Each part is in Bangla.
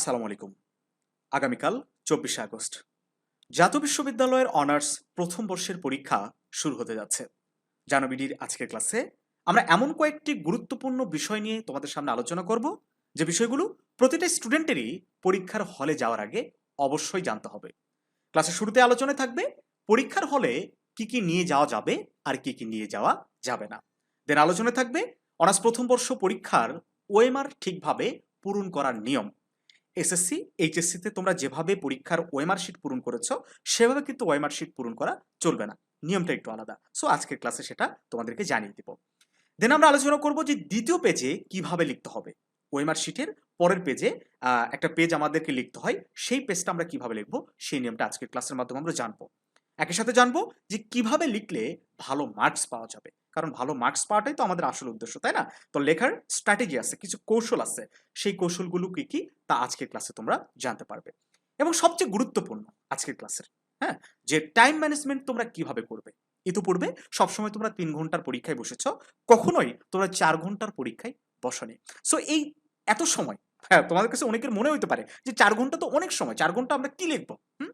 আসসালামু আলাইকুম। আগামীকাল চব্বিশে আগস্ট। জাতীয় বিশ্ববিদ্যালয়ের অনার্স প্রথম বর্ষের পরীক্ষা শুরু হতে যাচ্ছে। জানবিডির আজকের ক্লাসে আমরা এমন কয়েকটি গুরুত্বপূর্ণ বিষয় নিয়ে তোমাদের সামনে আলোচনা করব। যে বিষয়গুলো প্রতিটা স্টুডেন্টেরই পরীক্ষার হলে যাওয়ার আগে অবশ্যই জানতে হবে। ক্লাসের শুরুতে আলোচনায় থাকবে পরীক্ষার হলে কি কি নিয়ে যাওয়া যাবে আর কি কি নিয়ে যাওয়া যাবে না। দেন আলোচনায় থাকবে অনার্স প্রথম বর্ষ পরীক্ষার ওএমআর ঠিকভাবে পূরণ করার নিয়ম। এসএসসি এইচএসসিতে তোমরা যেভাবে পরীক্ষার ওএমআর শিট পূরণ করেছ, সেভাবে কিন্তু ওএমআর শিট পূরণ করা চলবে না। নিয়মটা একটু আলাদা। সো আজকের ক্লাসে সেটা তোমাদেরকে জানিয়ে দিব। দেন আমরা আলোচনা করব যে দ্বিতীয় পেজে কীভাবে লিখতে হবে। ওএমআর শিটের পরের পেজে একটা পেজ আমাদেরকে লিখতে হয়। সেই পেজটা আমরা কীভাবে লিখব, সেই নিয়মটা আজকের ক্লাসের মাধ্যমে আমরা জানব। একই সাথে জানব যে কীভাবে লিখলে ভালো মার্কস পাওয়া যাবে। কারণ ভালো মার্কস পাওয়াটাই তো আমাদের আসল উদ্দেশ্য, তাই না? তো লেখার স্ট্র্যাটেজি আছে, কিছু কৌশল আছে, সেই কৌশলগুলো কি কি? তা আজকের ক্লাসে তোমরা জানতে পারবে। এবং সবচেয়ে গুরুত্বপূর্ণ আজকের ক্লাসের হ্যাঁ? যে টাইম ম্যানেজমেন্ট তোমরা কীভাবে করবে? ইতিপূর্বে সবসময় তোমরা তিন ঘণ্টার পরীক্ষায় বসেছ, কখনোই তোমরা চার ঘণ্টার পরীক্ষায় বসনি। সো এই এত সময় হ্যাঁ তোমাদের কাছে অনেকের মনে হতে পারে যে চার ঘণ্টা তো অনেক সময়, চার ঘণ্টা আমরা কি লিখব? হুম?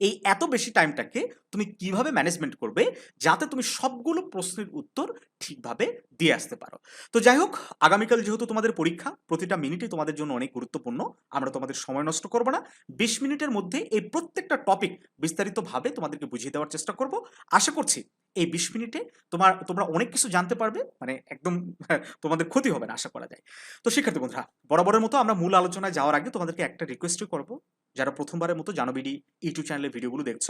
এই এত বেশি টাইমটাকে তুমি কীভাবে ম্যানেজমেন্ট করবে যাতে তুমি সবগুলো প্রশ্নের উত্তর ঠিকভাবে দিয়ে আসতে পারো। তো যাই হোক আগামীকাল যেহেতু তোমাদের পরীক্ষা, প্রতিটা মিনিটই তোমাদের জন্য অনেক গুরুত্বপূর্ণ। আমরা তোমাদের সময় নষ্ট করব না। বিশ মিনিটের মধ্যে এই প্রত্যেকটা টপিক বিস্তারিতভাবে তোমাদেরকে বুঝিয়ে দেওয়ার চেষ্টা করব। আশা করছি এই বিশ মিনিটে তোমার, তোমরা অনেক কিছু জানতে পারবে। মানে একদম তোমাদের ক্ষতি হবে না, আশা করা যায়। তো শিক্ষার্থী বন্ধুরা, বরাবরের মতো আমরা মূল আলোচনায় যাওয়ার আগে তোমাদেরকে একটা রিকোয়েস্টই করব। যারা প্রথমবারের মতো জানবিডি ইউটিউব চ্যানেলের ভিডিওগুলো দেখছ,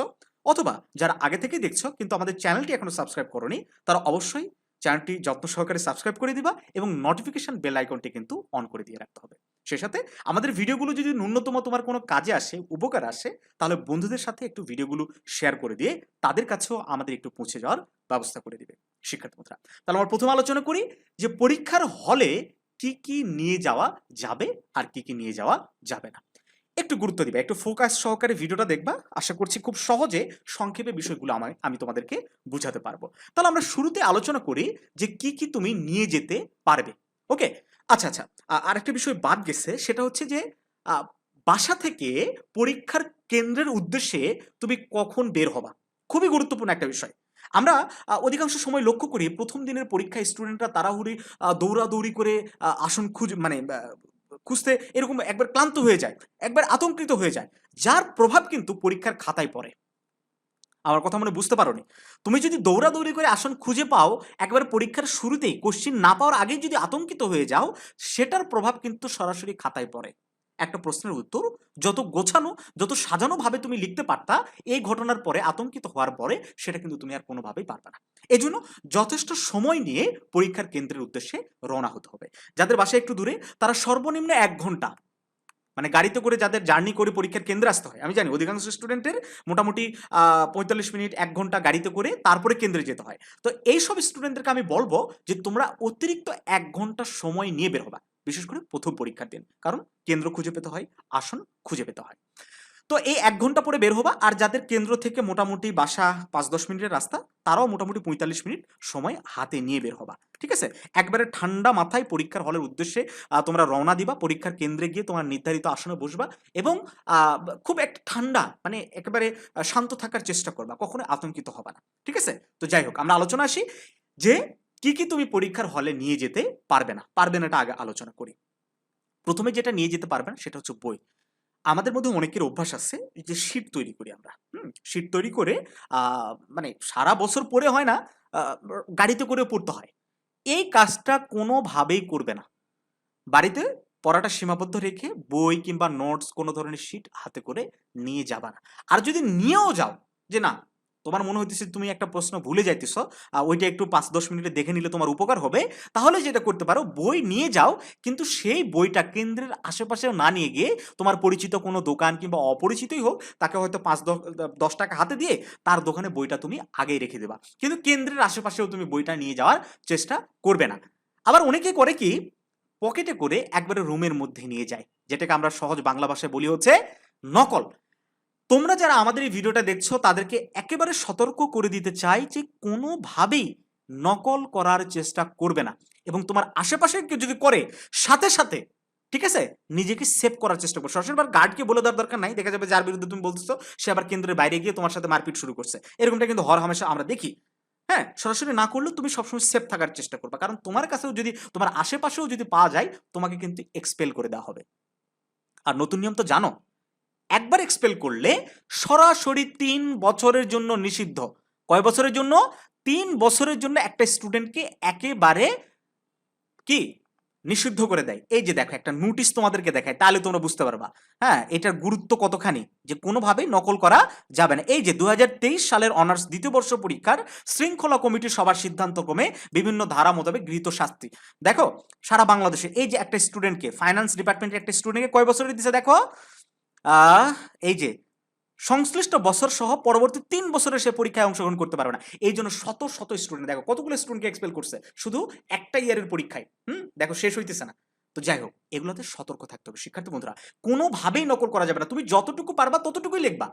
অথবা যারা আগে থেকেই দেখছ কিন্তু আমাদের চ্যানেলটি এখনও সাবস্ক্রাইব করোনি, তারা অবশ্যই চ্যানেলটি যত্ন সহকারে সাবস্ক্রাইব করে দিবা এবং নোটিফিকেশন বেল আইকনটি কিন্তু অন করে দিয়ে রাখতে হবে। সেই সাথে আমাদের ভিডিওগুলো যদি ন্যূনতম তোমার কোনো কাজে আসে, উপকার আসে, তাহলে বন্ধুদের সাথে একটু ভিডিওগুলো শেয়ার করে দিয়ে তাদের কাছেও আমাদের একটু পৌঁছে যাওয়ার ব্যবস্থা করে দিবে শিক্ষার্থী বন্ধুরা। তাহলে আমরা প্রথম আলোচনা করি যে পরীক্ষার হলে কি কি নিয়ে যাওয়া যাবে আর কি কি নিয়ে যাওয়া যাবে না। একটু গুরুত্ব দিবা, একটু ফোকাস সহকারে ভিডিওটা দেখবা। আশা করছি খুব সহজে সংক্ষেপে বিষয়গুলো আমায়, আমি তোমাদেরকে বুঝাতে পারব। তাহলে আমরা শুরুতে আলোচনা করি যে কি কি তুমি নিয়ে যেতে পারবে ওকে আচ্ছা আচ্ছা আরেকটা বিষয় বাদ গেছে, সেটা হচ্ছে যে বাসা থেকে পরীক্ষার কেন্দ্রের উদ্দেশ্যে তুমি কখন বের হবা? খুবই গুরুত্বপূর্ণ একটা বিষয়। আমরা অধিকাংশ সময় লক্ষ্য করি প্রথম দিনের পরীক্ষায় স্টুডেন্টরা তাড়াহুড়ি দৌড়াদৌড়ি করে আসন খুঁজ মানে খুঁজতে এরকম একবার ক্লান্ত হয়ে যায়, একবার আতঙ্কিত হয়ে যায়, যার প্রভাব কিন্তু পরীক্ষার খাতায় পড়ে। আমার কথা মনে বুঝতে পারো তুমি যদি দৌড়াদৌড়ি করে আসন খুঁজে পাও, একবার পরীক্ষার শুরুতেই কোশ্চিন না পাওয়ার আগেই যদি আতঙ্কিত হয়ে যাও, সেটার প্রভাব কিন্তু সরাসরি খাতায় পড়ে। একটা প্রশ্নের উত্তর, যত গোছানো, যত সাজানো ভাবে তুমি লিখতে পারতা, এই ঘটনার পরে আতঙ্কিত হওয়ার পরে সেটা কিন্তু তুমি আর কোনোভাবেই পারবে না। এই জন্য যথেষ্ট সময় নিয়ে পরীক্ষার কেন্দ্রের উদ্দেশ্যে রওনা হতে হবে। যাদের বাসায় একটু দূরে, তারা সর্বনিম্ন এক ঘণ্টা মানে গাড়িতে করে যাদের জার্নি করে পরীক্ষার কেন্দ্রে আসতে হয়। আমি জানি অধিকাংশ স্টুডেন্টের মোটামুটি পঁয়তাল্লিশ মিনিট এক ঘণ্টা গাড়িতে করে তারপরে কেন্দ্রে যেতে হয়। তো এইসব স্টুডেন্টদেরকে আমি বলব যে তোমরা অতিরিক্ত এক ঘণ্টা সময় নিয়ে বের হবা। বিশেষ করে প্রথম পরীক্ষার দিন। কারণ কেন্দ্র খুঁজে পেতে হয়, আসন খুঁজে পেতে হয়। তো এই এক ঘণ্টা পরে বের হবা আর যাদের কেন্দ্র থেকে মোটামুটি বাসা পাঁচ দশ মিনিটের রাস্তা, তারাও মোটামুটি পঁয়তাল্লিশ মিনিট সময় হাতে নিয়ে বের হবা। ঠিক আছে? একবারে ঠান্ডা মাথায় পরীক্ষার হলের উদ্দেশ্যে তোমরা রওনা দিবা, পরীক্ষার কেন্দ্রে গিয়ে তোমার নির্ধারিত আসনে বসবা এবং খুব একটা ঠান্ডা মানে একেবারে শান্ত থাকার চেষ্টা করবা কখনো আতঙ্কিত হবা না। ঠিক আছে? তো যাই হোক, আমরা আলোচনা আসি যে কি কি তুমি পরীক্ষার হলে নিয়ে যেতে পারবে না? পারবে না এটা আগে আলোচনা করি। প্রথমে যেটা নিয়ে যেতে পারবে না সেটা হচ্ছে বই। আমাদের মধ্যে অনেকের অভ্যাস আছে যে শীট তৈরি করি আমরা। শীট তৈরি করে মানে সারা বছর পড়ে হয় না গাড়িতে করে পড়তে হয়। এই কাজটা কোনোভাবেই করবে না। বাড়িতে পড়াটা সীমাবদ্ধ রেখে বই কিংবা নোটস কোনো ধরনের শিট হাতে করে নিয়ে যাবা না। আর যদি নিয়েও যাও যে না তোমার মনে হইতেছে তুমি একটা প্রশ্ন ভুলে যাইতেছ ওইটা একটু পাঁচ দশ মিনিটে দেখে নিলে তোমার উপকার হবে, তাহলে যেটা করতে পারো, বই নিয়ে যাও, কিন্তু সেই বইটা কেন্দ্রের আশেপাশেও না নিয়ে গিয়ে তোমার পরিচিত কোনো দোকান কিংবা অপরিচিতই হোক, তাকে হয়তো পাঁচ দশ টাকা হাতে দিয়ে তার দোকানে বইটা তুমি আগেই রেখে দেবা। কিন্তু কেন্দ্রের আশেপাশেও তুমি বইটা নিয়ে যাওয়ার চেষ্টা করবে না। আবার অনেকে করে কি, পকেটে করে একবারে রুমের মধ্যে নিয়ে যায়, যেটাকে আমরা সহজ বাংলা ভাষায় বলি হচ্ছে নকল। তোমরা যারা আমাদের এই ভিডিওটা দেখছ, তাদেরকে একেবারে সতর্ক করে দিতে চাই যে কোনোভাবেই নকল করার চেষ্টা করবে না। এবং তোমার আশেপাশে কেউ যদি করে, সাথে সাথে, ঠিক আছে? নিজেকে সেভ করার চেষ্টা করো। সরাসরি গার্ডকে বলে দেওয়ার দরকার নাই। দেখা যাবে যার বিরুদ্ধে তুমি বলতেছো, সে আবার কেন্দ্রের বাইরে গিয়ে তোমার সাথে মারপিট শুরু করছে। এরকমটা কিন্তু হর হামেশা আমরা দেখি। হ্যাঁ? সরাসরি না করলেও তুমি সবসময় সেফ থাকার চেষ্টা করবে। কারণ তোমার কাছেও যদি, তোমার আশেপাশেও যদি পাওয়া যায়, তোমাকে কিন্তু এক্সপেল করে দেওয়া হবে। আর নতুন নিয়ম তো জানো একবার এক্সপেল করলে সরাসরি তিন বছরের জন্য নিষিদ্ধ। কয় বছরের জন্য? তিন বছরের জন্য একটা স্টুডেন্টকে একেবারে কি? নিষিদ্ধ করে দেয়। এই যে দেখো, একটা নোটিশ তোমাদেরকে দেখায়, তাহলে তোমরা বুঝতে পারবা। হ্যাঁ এটার গুরুত্ব কতখানি? যে কোনোভাবেই নকল করা যাবে না। এই যে দু হাজার তেইশ সালের অনার্স দ্বিতীয় বর্ষ পরীক্ষার শৃঙ্খলা কমিটির সবার সিদ্ধান্ত ক্রমে বিভিন্ন ধারা মোতাবেক গৃহীত শাস্তি। দেখো, সারা বাংলাদেশে এই যে একটা স্টুডেন্টকে ফাইন্যান্স ডিপার্টমেন্টের একটা স্টুডেন্টকে কয় বছরের দিছে দেখো? এই যে, সংশ্লিষ্ট বছর সহ পরবর্তী তিন বছরে সে পরীক্ষায় অংশগ্রহণ করতে পারবে না। এই জন্য শত শত স্টুডেন্ট দেখো কতগুলো স্টুডেন্টকে এক্সপেল করছে? শুধু একটা ইয়ারের পরীক্ষায়। হুম? দেখো শেষ হইতেছে না। তো যাই হোক, এগুলোতে সতর্ক থাকতে হবে। শিক্ষার্থী বন্ধুরা, কোনোভাবেই নকল করা যাবে না। তুমি যতটুকু পারবা ততটুকুই লিখবা।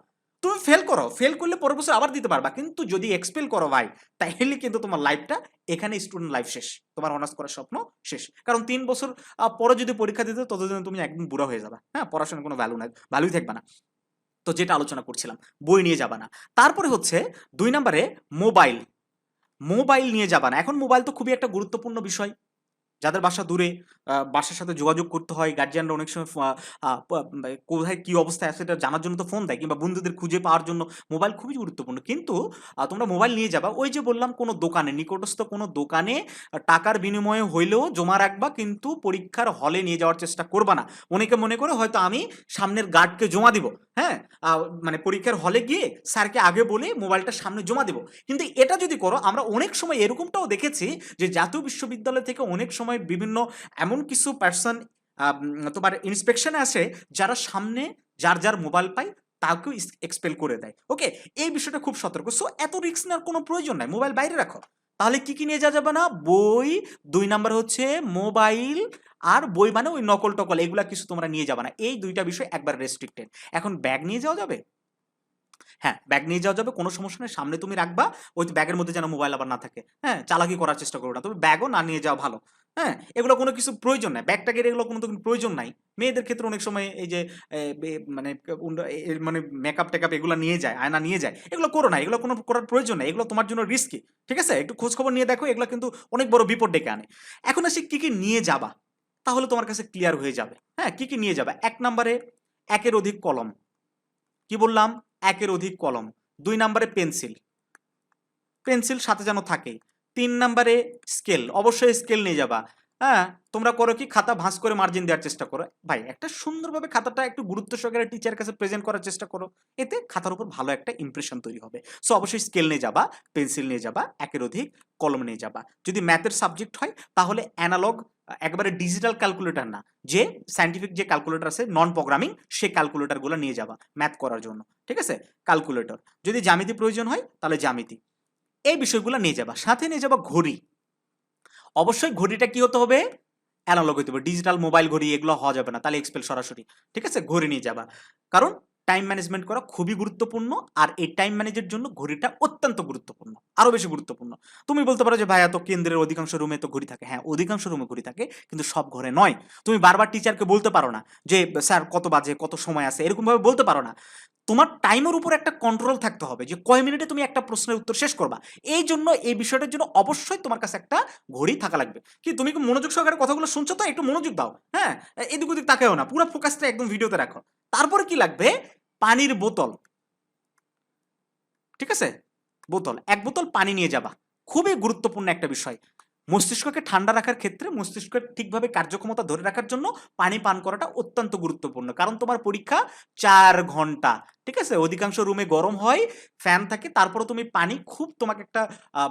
তুমি ফেল করো ফেল করলে পরের বছর আবার দিতে পারবা। কিন্তু যদি এক্সপেল করো ভাই তাহলে কিন্তু তোমার লাইফটা এখানে স্টুডেন্ট লাইফ শেষ। তোমার অনার্স করার স্বপ্ন শেষ। কারণ তিন বছর পরে যদি পরীক্ষা দিতে ততদিন তুমি একদম বুড়া হয়ে যাবা। হ্যাঁ পড়াশোনার কোনো ভ্যালু নাই ভ্যালুই থাকবে না। তো যেটা আলোচনা করছিলাম, বই নিয়ে যাবা না। তারপরে হচ্ছে দুই নম্বরে মোবাইল মোবাইল নিয়ে যাবা না। এখন মোবাইল তো খুবই একটা গুরুত্বপূর্ণ বিষয়। যাদের বাসা দূরে বাসার সাথে যোগাযোগ করতে হয়। গার্জিয়ানরা অনেক সময় মানে কোথায় কি অবস্থায় আছে সেটা জানার জন্য তো ফোন দেয় কিংবা বন্ধুদের খুঁজে পাওয়ার জন্য। মোবাইল খুবই গুরুত্বপূর্ণ। কিন্তু তোমরা মোবাইল নিয়ে যাবা। ওই যে বললাম কোনো দোকানে, নিকটস্থ কোনো দোকানে টাকার বিনিময়ে হইলেও জমা রাখবা কিন্তু পরীক্ষার হলে নিয়ে যাওয়ার চেষ্টা করবা না। অনেকে মনে করে হয়তো আমি সামনের গার্ডকে জমা দিব। হ্যাঁ? মানে পরীক্ষার হলে গিয়ে স্যারকে আগে বলে মোবাইলটা সামনে জমা দেব। কিন্তু এটা যদি করো, আমরা অনেক সময় এরকমটাও দেখেছি যে জাতীয় বিশ্ববিদ্যালয় থেকে অনেক সময় বিভিন্ন এমন কিছু পার্সন তোমার ইন্সপেকশনে আসে, যারা সামনে যার যার মোবাইল পায়, তাকেও এক্সপেল করে দেয়। ওকে এই বিষয়টা খুব সতর্ক। সো এত রিস্ক নেওয়ার কোনো প্রয়োজন নাই। মোবাইল বাইরে রাখো। তাহলে কি কি নিয়ে যাওয়া যাবে না? বই, দুই নাম্বার হচ্ছে মোবাইল আর বই মানে ওই নকল টকল এগুলা কিছু তোমরা নিয়ে যাবে না। এই দুইটা বিষয় একবার রেস্ট্রিক্টেড এখন ব্যাগ নিয়ে যাওয়া যাবে? হ্যাঁ ব্যাগ নিয়ে যাওয়া যাবে, কোনো সমস্যা নেই। সামনে তুমি রাখবা, ওই ব্যাগের মধ্যে যেন মোবাইল আবার না থাকে। হ্যাঁ চালাকি করার চেষ্টা করো না। তবে ব্যাগও না নিয়ে যাওয়া ভালো। হ্যাঁ এগুলো কোনো কিছু প্রয়োজন নাই। ব্যাগ ট্যাগের এগুলো কোনো প্রয়োজন নাই। মেয়েদের ক্ষেত্রে অনেক সময় এই যে মানে মানে মেকআপ টেকআপ এগুলো নিয়ে যায়, আয়না নিয়ে যায়। এগুলো করো না, এগুলো কোনো করার প্রয়োজন নাই। এগুলো তোমার জন্য রিস্কি ঠিক আছে? একটু খোঁজখবর নিয়ে দেখো, এগুলো কিন্তু অনেক বড় বিপদ ডেকে আনে। এখন আসি কী কী নিয়ে যাবা, তাহলে তোমার কাছে ক্লিয়ার হয়ে যাবে। হ্যাঁ কী কী নিয়ে যাবে? এক নম্বরে, একের অধিক কলম। কি বললাম? একের অধিক কলম। দুই নম্বরে পেন্সিল। পেন্সিল সাথে যেন থাকে। তিন নম্বরে স্কেল। অবশ্যই স্কেল নিয়ে যাবা। হ্যাঁ তোমরা করো কি? খাতা ভাঁজ করে মার্জিন দেওয়ার চেষ্টা করো। ভাই, একটা সুন্দরভাবে খাতাটা একটু গুরুত্ব সহকারে টিচারের কাছে প্রেজেন্ট করার চেষ্টা করো। এতে খাতার উপর ভালো একটা ইমপ্রেশন তৈরি হবে। সো অবশ্যই স্কেল নিয়ে যাবা পেন্সিল নিয়ে যাবা, একের অধিক কলম নিয়ে যাবা। যদি ম্যাথের সাবজেক্ট হয়, তাহলে অ্যানালগ একবারে ডিজিটাল ক্যালকুলেটর না। যে সাইন্টিফিক যে ক্যালকুলেটর আছে নন প্রোগ্রামিং সেই ক্যালকুলেটরগুলো নিয়ে যাবা ম্যাথ করার জন্য। ঠিক আছে? ক্যালকুলেটর যদি জ্যামিতি প্রয়োজন হয়, তাহলে জ্যামিতি। এই বিষয়গুলো নিয়ে যাবা। সাথে নিয়ে যাবা ঘড়ি। অবশ্যই ঘড়িটা কি হতে হবে? অ্যানালগ হতে হবে। ডিজিটাল মোবাইল ঘড়ি, এগুলো হওয়া যাবে না। তাহলে এক্সপেল সরাসরি। ঠিক আছে? ঘড়ি নিয়ে যাবা। কারণ টাইম ম্যানেজমেন্ট করা খুবই গুরুত্বপূর্ণ আর এই টাইম ম্যানেজের জন্য ঘড়িটা অত্যন্ত গুরুত্বপূর্ণ। আরও বেশি গুরুত্বপূর্ণ। তুমি বলতে পারো যে, ভাইয়া, তো কেন্দ্রের অধিকাংশ রুমে তো ঘড়ি থাকে। হ্যাঁ অধিকাংশ রুমে ঘড়ি থাকে, কিন্তু সব ঘরে নয়। তুমি বারবার টিচারকে বলতে পারো না যে, স্যার, কত বাজে? কত সময় আছে? এরকমভাবে বলতে পারো না। তোমার টাইমের উপর একটা কন্ট্রোল থাকতে হবে যে কয় মিনিটে তুমি একটা প্রশ্নের উত্তর শেষ করবা। এই জন্য, এই বিষয়টার জন্য অবশ্যই তোমার কাছে একটা ঘড়ি থাকা লাগবে। কি, তুমি কি মনোযোগ সহকারে কথাগুলো শুনছো তো? একটু মনোযোগ দাও। হ্যাঁ এদিক ওদিক তাকাও না। পুরো ফোকাসটা একদম ভিডিওতে রাখো। তারপরে কি লাগবে? পানির বোতল। ঠিক আছে? বোতল। এক বোতল পানি নিয়ে যাবা। খুবই গুরুত্বপূর্ণ একটা বিষয়। মস্তিষ্ককে ঠান্ডা রাখার ক্ষেত্রে মস্তিষ্কের ঠিকভাবে কার্যক্ষমতা ধরে রাখার জন্য পানি পান করাটা অত্যন্ত গুরুত্বপূর্ণ। কারণ তোমার পরীক্ষা চার ঘণ্টা, ঠিক আছে? অধিকাংশ রুমে গরম হয় ফ্যান থাকে তারপরে তুমি পানি খুব তোমাকে একটা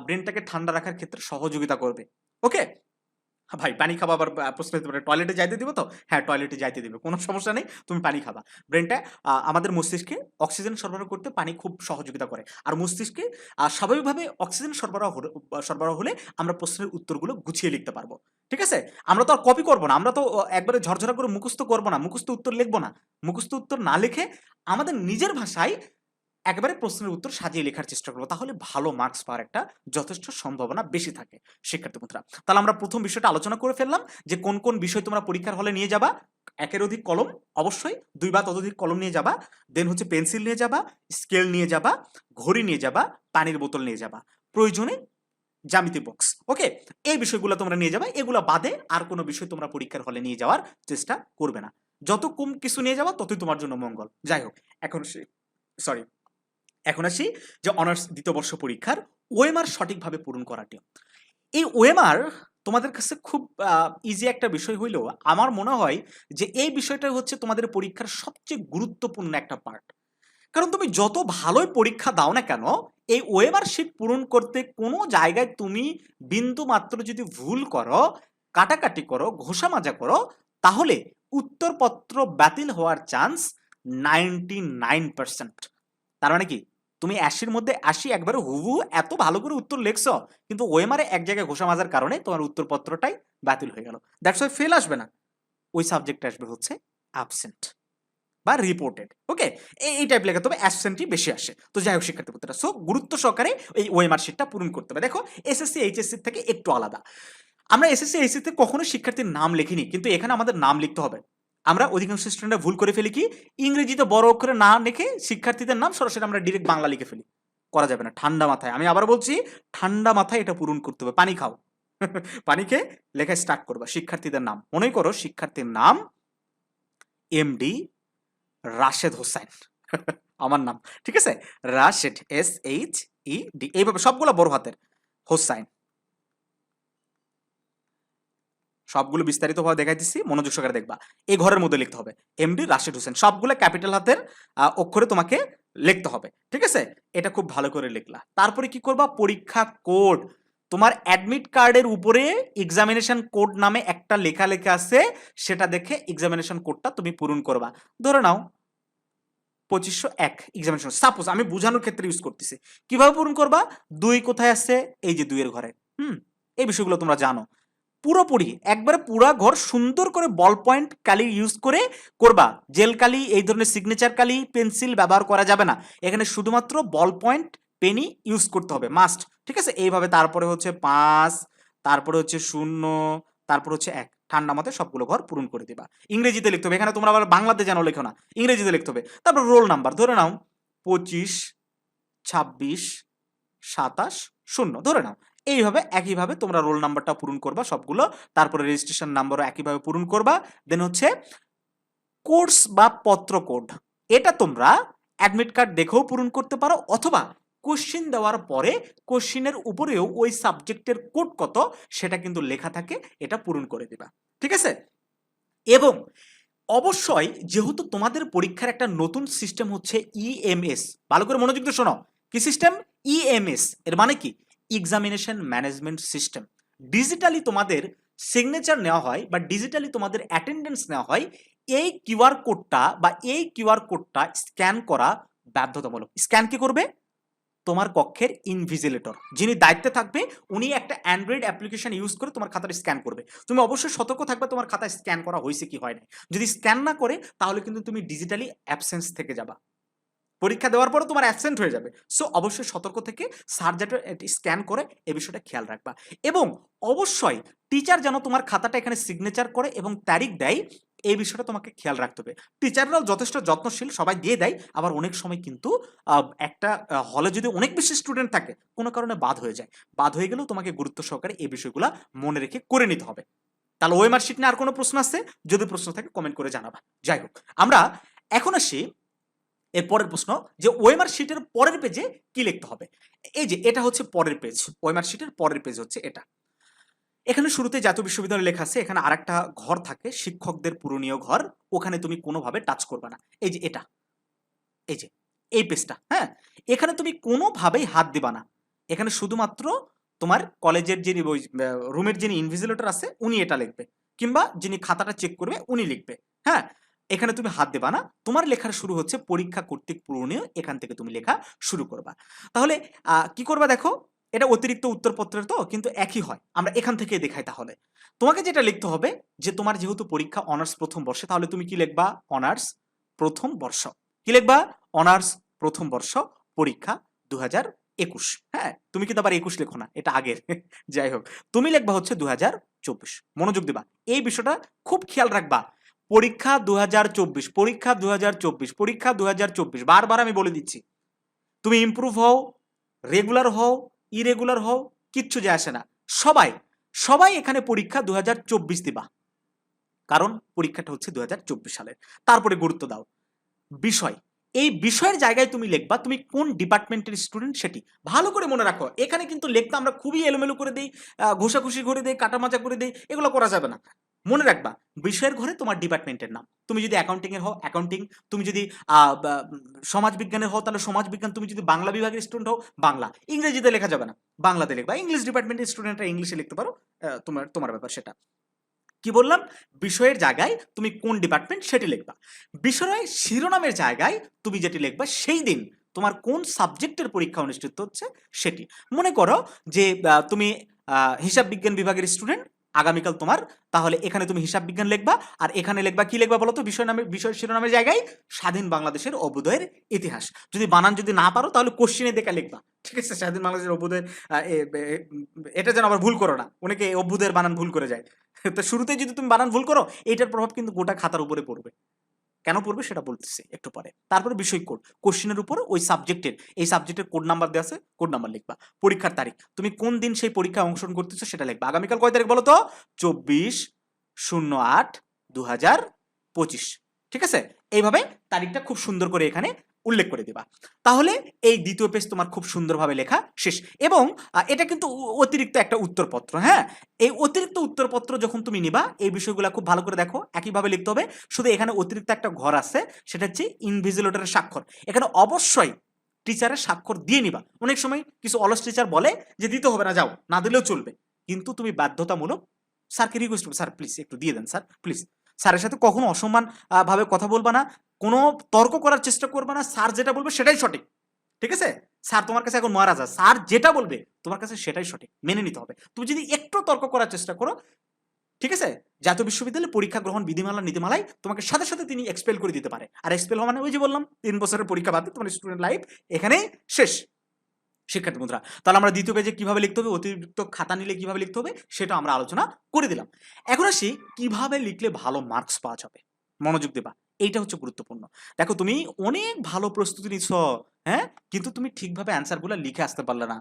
ব্রেনটাকে ঠান্ডা রাখার ক্ষেত্রে সহযোগিতা করবে। ওকে ভাই, পানি খাবা আবার প্রশ্ন হতে পারে টয়লেটে যাইতে দিব তো? হ্যাঁ টয়লেটে যাইতে দিবে, কোনো সমস্যা নেই, তুমি পানি খাবা। ব্রেনটা আমাদের মস্তিষ্কে অক্সিজেন সরবরাহ করতে পানি খুব সহযোগিতা করে। আর মস্তিষ্কে স্বাভাবিকভাবে অক্সিজেন সরবরাহ সরবরাহ হলে আমরা প্রশ্নের উত্তরগুলো গুছিয়ে লিখতে পারব। ঠিক আছে? আমরা তো আর কপি করব না, আমরা তো একবারে ঝরঝরা করে মুখস্থ করব না, মুখস্থ উত্তর লিখব না। মুখস্থ উত্তর না লিখে আমাদের নিজের ভাষায় একেবারে প্রশ্নের উত্তর সাজিয়ে লেখার চেষ্টা করব। তাহলে ভালো মার্কস পাওয়ার একটা যথেষ্ট সম্ভাবনা বেশি থাকে শিক্ষার্থী বন্ধুরা। তাহলে আমরা প্রথম বিষয়টা আলোচনা করে ফেললাম যে কোন কোন বিষয় তোমরা পরীক্ষার হলে নিয়ে যাবা। একের অধিক কলম, অবশ্যই। দুই বা ততোধিক কলম নিয়ে যাবা। দেন হচ্ছে পেন্সিল নিয়ে যাবা স্কেল নিয়ে যাবা, ঘড়ি নিয়ে যাবা, পানির বোতল নিয়ে যাবা। প্রয়োজনে জ্যামিতি বক্স ওকে এই বিষয়গুলো তোমরা নিয়ে যাবা। এগুলো বাদে আর কোনো বিষয় তোমরা পরীক্ষার হলে নিয়ে যাওয়ার চেষ্টা করবে না। যত কম কিছু নিয়ে যাওয়া ততই তোমার জন্য মঙ্গল। যাই হোক, এখন সরি এখন আসি যে অনার্স দ্বিতীয় বর্ষ পরীক্ষার ওএমআর সঠিকভাবে পূরণ করাটি। এই ওএমআর তোমাদের কাছে খুব ইজি একটা বিষয় হইলেও আমার মনে হয় যে এই বিষয়টা হচ্ছে তোমাদের পরীক্ষার সবচেয়ে গুরুত্বপূর্ণ একটা পার্ট কারণ তুমি যত ভালোই পরীক্ষা দাও না কেন, এই ওয়েমার শিট পূরণ করতে কোনো জায়গায় তুমি বিন্দু মাত্র যদি ভুল করো, কাটাকাটি করো ঘোষা মাজা করো, তাহলে উত্তরপত্র বাতিল হওয়ার চান্স নাইনটি নাইন পার্সেন্ট তার মানে কি? তুমি আশির মধ্যে আশি একবারে হুবু এত ভালো করে উত্তর লেখছ, কিন্তু ওয়েমারে এক জায়গায় ঘোষা মাজার কারণে তোমার উত্তরপত্রটাই বাতিল হয়ে গেল। দ্যাটস ওয়াই ফেল আসবে না। ওই সাবজেক্ট আসবে হচ্ছে অ্যাবসেন্ট বা রিপোর্টেড ওকে এই টাইপ লেখা তবে অ্যাবসেন্টই বেশি আসে। তো যাই হোক শিক্ষার্থী বন্ধুরা সো গুরুত্ব সহকারে এই ওয়েমার শিটটা পূরণ করতে হবে। দেখো এসএসসি এইচএসসি থেকে একটু আলাদা। আমরা এসএসসি এইচএসসি কখনো শিক্ষার্থীর নাম লিখিনি, কিন্তু এখানে আমাদের নাম লিখতে হবে। আমরা অধিকাংশ স্টুডেন্টরা ভুল করে ফেলি কি? ইংরেজিতে বড় অক্ষরে না লিখে শিক্ষার্থীদের নাম সরাসরি আমরা ডিরেক্ট বাংলা লিখে ফেলি। করা যাবে না, ঠান্ডা মাথায়। আমি আবার বলছি, ঠান্ডা মাথায় এটা পূরণ করতে হবে। পানি খাও। পানি খেয়ে লেখা স্টার্ট করবা। শিক্ষার্থীদের নাম। মনে করো, শিক্ষার্থীর নাম এমডি রাশেদ হোসেন। আমার নাম। ঠিক আছে? Rashed S H E D এইভাবে সবগুলো বড় হাতের। হোসাইন সবগুলো বিস্তারিতভাবে দেখাই দিচ্ছি মনোযোগ সহকারে দেখবা। এই ঘরের মধ্যে লিখতে হবে, এমডি রাশেদ হোসেন। সবগুলো ক্যাপিটাল হাতের অক্ষরে তোমাকে লিখতে হবে, ঠিক আছে? এটা খুব ভালো করে লিখলা। তারপরে কি করবা? পরীক্ষা কোড। তোমার অ্যাডমিট কার্ডের উপরে এক্সামিনেশন কোড নামে একটা লেখা লেখা আছে, সেটা দেখে এক্সামিনেশন কোডটা তুমি পূরণ করবা। ধরে নাও, পঁচিশশো এক এক্সামিনেশন সাপোজ আমি বোঝানোর ক্ষেত্রে ইউজ করতেছি। কীভাবে পূরণ করবা? দুই কোথায় আছে? এই যে দুইয়ের ঘরে। হুম? এই বিষয়গুলো তোমরা জানো। পুরোপুরি, একবারে পুরা ঘর সুন্দর করে বল পয়েন্ট কালি ইউজ করে করবা। জেল কালি, এই ধরনের সিগনেচার কালি পেন্সিল ব্যবহার করা যাবে না। এখানে শুধুমাত্র বল পয়েন্ট পেনই ইউজ করতে হবে মাস্ট ঠিক আছে? এইভাবে তারপরে হচ্ছে পাঁচ, তারপরে হচ্ছে শূন্য, তারপর হচ্ছে এক, ঠান্ডা মাথায় সবগুলো ঘর পূরণ করে দিবা। ইংরেজিতে লিখতে হবে, এখানে তোমরা আবার বাংলাতে যেন লেখো না, ইংরেজিতে লিখতে হবে। তারপর রোল নাম্বার ধরে নাও, পঁচিশ, ছাব্বিশ, সাতাশ, শূন্য, ধরে নাও। এইভাবে একইভাবে তোমরা রোল নাম্বারটা পূরণ করবা সবগুলো। তারপরে রেজিস্ট্রেশন নাম্বারও একইভাবে পূরণ করবা। দেন হচ্ছে কোর্স বা পত্র কোড এটা তোমরা অ্যাডমিট কার্ড দেখেও পূরণ করতে পারো অথবা কোশ্চিন দেওয়ার পরে কোশ্চিনের উপরেও ওই সাবজেক্টের কোড কত সেটা কিন্তু লেখা থাকে, এটা পূরণ করে দিবা। ঠিক আছে? এবং অবশ্যই যেহেতু তোমাদের পরীক্ষার একটা নতুন সিস্টেম হচ্ছে ইএমএস ভালো করে মনোযোগ দিয়ে শোনো। কি সিস্টেম ইএমএস এর মানে কি? এক্সামিনেশন ম্যানেজমেন্ট সিস্টেম ডিজিটালি তোমাদের সিগনেচার নেওয়া হয় বা ডিজিটালি তোমাদের অ্যাটেন্ডেন্স নেওয়া হয়, এই কিউআর কোডটা বা এই কিউআর কোডটা স্ক্যান করা বাধ্যতামূলক। স্ক্যান কি করবে? তোমার কক্ষের ইনভিজিলেটর যিনি দায়িত্বে থাকবে, উনি একটা অ্যান্ড্রয়েড অ্যাপ্লিকেশন ইউজ করে তোমার খাতাটা স্ক্যান করবে। তুমি অবশ্যই সতর্ক থাকবে, তোমার খাতা স্ক্যান করা হয়েছে কি হয় না যদি স্ক্যান না করে, তাহলে কিন্তু তুমি ডিজিটালি অ্যাবসেন্স থেকে যাবা। পরীক্ষা দেওয়ার পরে তোমার অ্যাবসেন্ট হয়ে যাবে। সো অবশ্যই সতর্ক থেকে যেটা স্ক্যান করে এ বিষয়টা খেয়াল রাখবা। এবং অবশ্যই টিচার যেন তোমার খাতাটা এখানে সিগনেচার করে এবং তারিখ দেয় এই বিষয়টা তোমাকে খেয়াল রাখতে হবে। টিচাররাও যথেষ্ট যত্নশীল, সবাই দিয়ে দেয়, আবার অনেক সময় কিন্তু একটা হলে যদি অনেক বেশি স্টুডেন্ট থাকে, কোনো কারণে বাদ হয়ে যায়। বাদ হয়ে গেলেও তোমাকে গুরুত্ব সহকারে এই বিষয়গুলো মনে রেখে করে নিতে হবে। তাহলে ওয়েমার শিট নিয়ে আর কোনো প্রশ্ন আছে? যদি প্রশ্ন থাকে কমেন্ট করে জানাবা। যাই হোক, আমরা এখন আসি এর পরের প্রশ্ন যে ওয়েমার শিটের পরের পেজে কি লিখতে হবে? এই যে, এটা হচ্ছে পরের পেজ ওয়েমার শিটের পরের পেজ হচ্ছে এটা। এখানে শুরুতে জাতীয় বিশ্ববিদ্যালয় লেখা আছে, এখানে আরেকটা ঘর থাকে, শিক্ষকদের পুরনীয় ঘর। ওখানে তুমি কোনোভাবে টাচ করবে না। এই যে, এটা। এই যে, এই পেজটা হ্যাঁ? এখানে তুমি কোনোভাবেই হাত দিবা না। এখানে শুধুমাত্র তোমার কলেজের যিনি রুমের যিনি ইনভিজিলেটর আছে, উনি এটা লিখবে। কিংবা যিনি খাতাটা চেক করবে, উনি লিখবে। হ্যাঁ? এখানে তুমি হাত দেবা না। তোমার লেখার শুরু হচ্ছে পরীক্ষা কর্তৃক পূরণীয়, এখান থেকে তুমি লেখা শুরু করবা। তাহলে কি করবা দেখো? এটা অতিরিক্ত উত্তরপত্রের তো, কিন্তু একই হয়। আমরা এখান থেকে দেখাই তাহলে। তোমাকে যেটা লিখতে হবে, যে তোমার যেহেতু পরীক্ষা অনার্স প্রথম বর্ষে, তাহলে তুমি কি লিখবা? অনার্স প্রথম বর্ষ। কি লিখবা? অনার্স প্রথম বর্ষ, পরীক্ষা দু হাজার একুশ। হ্যাঁ তুমি কিন্তু আবার একুশ লেখো না, এটা আগের। যাই হোক, তুমি লিখবা হচ্ছে দু হাজার চব্বিশ। মনোযোগ দিবা। এই বিষয়টা খুব খেয়াল রাখবা। পরীক্ষা দু হাজার চব্বিশ, পরীক্ষা দু হাজার চব্বিশ, পরীক্ষা দু হাজার চব্বিশ। বারবার আমি বলে দিচ্ছি, তুমি ইমপ্রুভ হও রেগুলার হও ইরেগুলার হও, কিচ্ছু যায় আসে না। সবাই সবাই এখানে পরীক্ষা দু হাজার চব্বিশ দিবা। কারণ পরীক্ষাটা হচ্ছে দু হাজার চব্বিশ সালের। তারপরে গুরুত্ব দাও। বিষয়, এই বিষয়ের জায়গায় তুমি লিখবা, তুমি কোন ডিপার্টমেন্টের স্টুডেন্ট সেটি। ভালো করে মনে রাখো, এখানে কিন্তু লিখতে আমরা খুবই এলোমেলো করে দিই ঘষাঘষি করে দিই, কাটামাচা করে দিই, এগুলো করা যাবে না। মনে রাখবা বিষয়ের ঘরে তোমার ডিপার্টমেন্টের নাম। তুমি যদি অ্যাকাউন্টিং এর হও অ্যাকাউন্টিং তুমি যদি আহ, বা, উম, সমাজ বিজ্ঞানের হও তাহলে সমাজ বিজ্ঞান তুমি যদি বাংলা বিভাগের স্টুডেন্ট হও বাংলা। ইংরেজিতে লেখা যাবে না বাংলাতে লিখবা। ইংলিশ ডিপার্টমেন্টের স্টুডেন্টরা ইংলিশে লিখতে পারো তোমার তোমার ব্যাপার সেটা। কি বললাম? বিষয়ের জায়গায় তুমি কোন ডিপার্টমেন্ট সেটি লিখবা। বিষয়ের শিরোনামের জায়গায় তুমি যেটি লিখবা সেই দিন তোমার কোন সাবজেক্টের পরীক্ষা অনুষ্ঠিত হচ্ছে সেটি। মনে করো যে তুমি হিসাব বিজ্ঞান বিভাগের স্টুডেন্ট আগামীকাল তোমার, তাহলে এখানে তুমি হিসাব বিজ্ঞান লিখবা, আর এখানে লিখবা কি লিখবা বলতো বিষয় নামে বিষয় শিরোনামের জায়গায় স্বাধীন বাংলাদেশের অভ্যুদয়ের ইতিহাস। যদি বানান যদি না পারো, তাহলে কোশ্চিনে দেখে লিখবা। ঠিক আছে? স্বাধীন বাংলাদেশের অভ্যুদয়ের এটা যেন আবার ভুল করো না। অনেকে অভ্যুদয়ের বানান ভুল করে যায়। তো শুরুতে যদি তুমি বানান ভুল করো, এটার প্রভাব কিন্তু গোটা খাতার উপরে পড়বে। কেন পড়বে সেটা বলতেছি একটু পরে। তারপরে বিষয় কোড কোশ্চেনের উপর ওই সাবজেক্টের এই সাবজেক্টের কোড নাম্বার দেওয়া আছে কোড নাম্বার লিখবা। পরীক্ষার তারিখ। তুমি কোন দিন সেই পরীক্ষায় অংশগ্রহণ করতেছো সেটা লিখবা। আগামীকাল কয় তারিখ বলো তো চব্বিশ শূন্য আট দু হাজার পঁচিশ। ঠিক আছে? এইভাবে তারিখটা খুব সুন্দর করে এখানে উল্লেখ করে দিবা। তাহলে এই দ্বিতীয় পেজ তোমার খুব সুন্দরভাবে লেখা শেষ। এবং এটা কিন্তু অতিরিক্ত একটা উত্তরপত্র হ্যাঁ? এই অতিরিক্ত উত্তরপত্র যখন তুমি নিবা, এই বিষয়গুলো খুব ভালো করে দেখো, একইভাবে লিখতে হবে। শুধু এখানে অতিরিক্ত একটা ঘর আছে, সেটা হচ্ছে ইনভিজিলেটরের স্বাক্ষর। এখানে অবশ্যই টিচারের স্বাক্ষর দিয়ে নিবা। অনেক সময় কিছু অলস টিচার বলে যে, দিতে হবে না, যাও, না দিলেও চলবে। কিন্তু তুমি বাধ্যতামূলক, স্যারকে রিকোয়েস্ট করবে, স্যার প্লিজ একটু দিয়ে দেন, স্যার প্লিজ স্যারের সাথে কখনো অসম্মান ভাবে কথা বলবা না, কোনো তর্ক করার চেষ্টা করবে না, স্যার যেটা বলবে সেটাই সঠিক। ঠিক আছে? স্যার তোমার কাছে এখন মহারাজা স্যার যেটা বলবে তোমার কাছে সেটাই সঠিক, মেনে নিতে হবে। তুমি যদি একটু তর্ক করার চেষ্টা করো, ঠিক আছে? জাতীয় বিশ্ববিদ্যালয়ে পরীক্ষা গ্রহণ বিধিমালা নীতিমালায় তোমাকে সাথে সাথে তিনি এক্সপেল করে দিতে পারে। আর এক্সপেল হওয়া মানে ওই যে বললাম, তিন বছরের পরীক্ষা বাদ তোমার স্টুডেন্ট লাইফ এখানেই শেষ। শিক্ষার্থী বন্ধুরা। তাহলে আমরা দ্বিতীয় পেজে কীভাবে লিখতে হবে, অতিরিক্ত খাতা নিলে কীভাবে লিখতে হবে, সেটা আমরা আলোচনা করে দিলাম। এখন আসি কীভাবে লিখলে ভালো মার্কস পাওয়া যাবে? মনোযোগ দেবা, এইটা হচ্ছে গুরুত্বপূর্ণ। দেখো তুমি অনেক ভালো প্রস্তুতি নিচ্ছ হ্যাঁ? কিন্তু তুমি ঠিকভাবে অ্যান্সারগুলো লিখে আসতে পারলে না।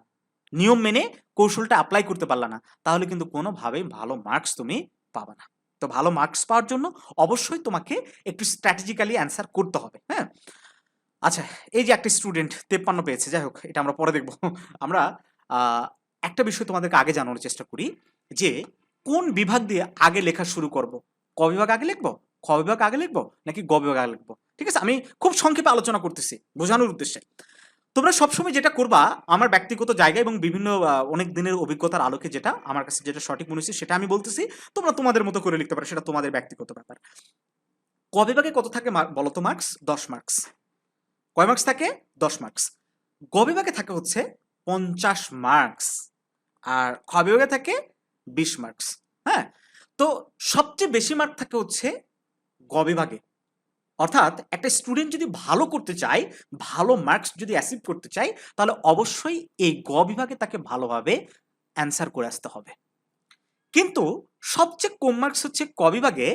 নিয়ম মেনে কৌশলটা অ্যাপ্লাই করতে পারলে না। তাহলে কিন্তু কোনোভাবেই ভালো মার্কস তুমি পাবে না। তো ভালো মার্কস পাওয়ার জন্য অবশ্যই তোমাকে একটু স্ট্র্যাটেজিক্যালি অ্যান্সার করতে হবে হ্যাঁ? আচ্ছা এই যে একটা স্টুডেন্ট তেপ্পান্ন পেয়েছে, যাই হোক, এটা আমরা পরে দেখব। আমরা একটা বিষয় তোমাদেরকে আগে জানানোর চেষ্টা করি যে, কোন বিভাগ দিয়ে আগে লেখা শুরু করব? ক বিভাগ আগে লিখব? খ বিভাগ আগে লিখব? নাকি গ বিভাগ আগে লিখব? ঠিক আছে? আমি খুব সংক্ষেপে আলোচনা করতেছি, বোঝানোর উদ্দেশ্যে। তোমরা সবসময় যেটা করবা, আমার ব্যক্তিগত জায়গা এবং বিভিন্ন অনেক দিনের অভিজ্ঞতার আলোকে যেটা, আমার কাছে যেটা সঠিক মনে হচ্ছে সেটা আমি বলতেছি, তোমরা তোমাদের মতো করে লিখতে পারো, সেটা তোমাদের ব্যক্তিগত ব্যাপার। ক বিভাগে কত থাকে মা- বলো মার্কস দশ মার্কস কয় মার্কস থাকে? দশ মার্কস গ বিভাগে থাকে হচ্ছে পঞ্চাশ মার্কস আর খ বিভাগে থাকে বিশ মার্কস হ্যাঁ? তো সবচেয়ে বেশি মার্ক থাকে হচ্ছে গ বিভাগে। অর্থাৎ একটা স্টুডেন্ট যদি ভালো করতে চায়, ভালো মার্কস যদি অ্যাচিভ করতে চায়, তাহলে অবশ্যই এই গ বিভাগে তাকে ভালোভাবে অ্যান্সার করে আসতে হবে। কিন্তু সবচেয়ে কম মার্কস হচ্ছে ক বিভাগে।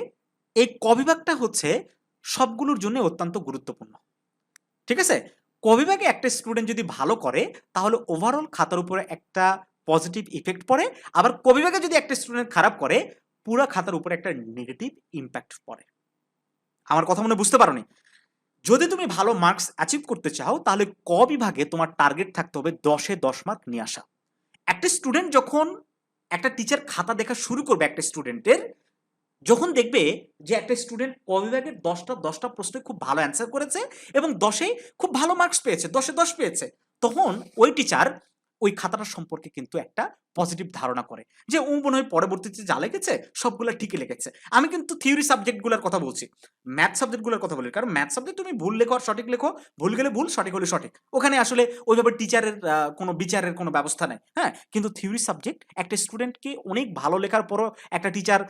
এই ক বিভাগটা হচ্ছে সবগুলোর জন্য অত্যন্ত গুরুত্বপূর্ণ। ঠিক আছে? কবিভাগে একটা স্টুডেন্ট যদি ভালো করে, তাহলে ওভারঅল খাতার উপরে একটা পজিটিভ ইফেক্ট পড়ে, আবার কবিভাগে যদি একটা স্টুডেন্ট খারাপ করে, পুরো খাতার উপরে একটা নেগেটিভ ইম্প্যাক্ট পড়ে। আমার কথা মনে বুঝতে পারোনি? যদি তুমি ভালো মার্কস অ্যাচিভ করতে চাও, তাহলে ক বিভাগে তোমার টার্গেট থাকতে হবে দশে দশ মার্ক নিয়ে আসা। একটা স্টুডেন্ট যখন একটা টিচার খাতা দেখা শুরু করবে একটা স্টুডেন্টের যখন দেখবে যে একটা স্টুডেন্ট ক দশটা দশটা প্রশ্নে খুব ভালো অ্যান্সার করেছে এবং দশে খুব ভালো মার্কস পেয়েছে, দশে দশ পেয়েছে, তখন ওই টিচার ওই খাতাটা সম্পর্কে কিন্তু একটা পজিটিভ ধারণা করে যে ও মনে হয় পরবর্তীতে যা লেগেছে সবগুলো ঠিকই লেগেছে আমি কিন্তু থিওরি সাবজেক্টগুলোর কথা বলছি ম্যাথ সাবজেক্টগুলোর কথা বলি, কারণ ম্যাথ সাবজেক্ট তুমি ভুল লেখো আর সঠিক লেখো, ভুল গেলে ভুল, সঠিক হলে সঠিক। ওখানে আসলে ওইভাবে টিচারের কোনো বিচারের কোনো ব্যবস্থা নেই হ্যাঁ? কিন্তু থিওরি সাবজেক্ট একটা স্টুডেন্টকে অনেক ভালো লেখার পরও একটা টিচার